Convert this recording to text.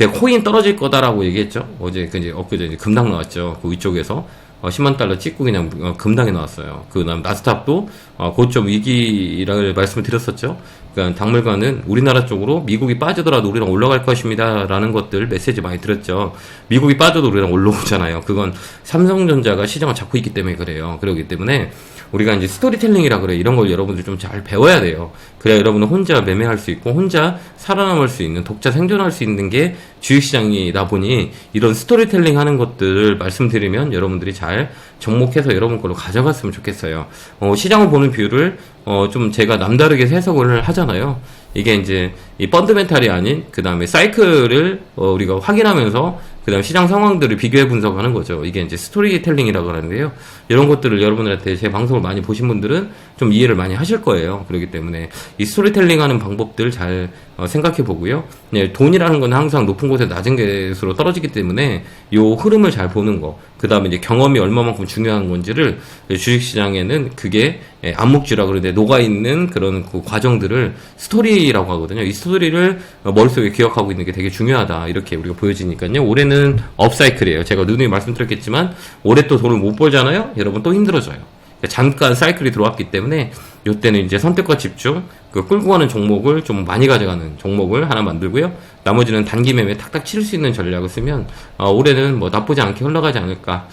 제가 코인 떨어질 거다라고 얘기했죠. 어제 그 이제 엊그제 이제 급락 나왔죠. 그 위쪽에서 어, 10만 달러 찍고 그냥 어, 급락이 나왔어요. 그다음 나스닥도 어, 고점 위기를 말씀을 드렸었죠. 그러니까 당물관은 우리나라 쪽으로 미국이 빠지더라도 우리랑 올라갈 것입니다라는 것들 메시지 많이 드렸죠. 미국이 빠져도 우리랑 올라오잖아요. 그건 삼성전자가 시장을 잡고 있기 때문에 그래요. 그러기 때문에 우리가 이제 스토리텔링이라 그래 이런 걸 여러분들 좀 잘 배워야 돼요. 그래야 여러분은 혼자 매매할 수 있고 혼자 살아남을 수 있는 독자 생존할 수 있는 게 주식시장이다 보니 이런 스토리텔링 하는 것들을 말씀드리면 여러분들이 잘 접목해서 여러분 걸로 가져갔으면 좋겠어요. 어, 시장을 보는 뷰를 어, 좀 제가 남다르게 해석을 하잖아요. 이게 이제 이 펀드멘탈이 아닌 그 다음에 사이클을 어, 우리가 확인하면서 그 다음 시장 상황들을 비교해 분석하는 거죠. 이게 이제 스토리텔링이라고 하는데요. 이런 것들을 여러분들한테 제 방송을 많이 보신 분들은 좀 이해를 많이 하실 거예요. 그렇기 때문에 이 스토리텔링 하는 방법들 잘 어, 생각해 보고요. 네, 돈이라는 건 항상 높은 곳에 낮은 곳으로 떨어지기 때문에 요 흐름을 잘 보는 거. 그 다음에 이제 경험이 얼마만큼 중요한 건지를 주식 시장에는 그게 예, 암묵지라 그러는데 녹아 있는 그런 그 과정들을 스토리라고 하거든요. 이 스토리를 어, 머릿속에 기억하고 있는 게 되게 중요하다. 이렇게 우리가 보여지니까요. 올해는 업사이클이에요. 제가 누누이 말씀드렸겠지만 올해 또 돈을 못 벌잖아요. 여러분 또 힘들어져요. 잠깐 사이클이 들어왔기 때문에 이때는 이제 선택과 집중, 그 끌고 가는 종목을 좀 많이 가져가는 종목을 하나 만들고요. 나머지는 단기 매매 탁탁 칠수 있는 전략을 쓰면 어, 올해는 뭐 나쁘지 않게 흘러가지 않을까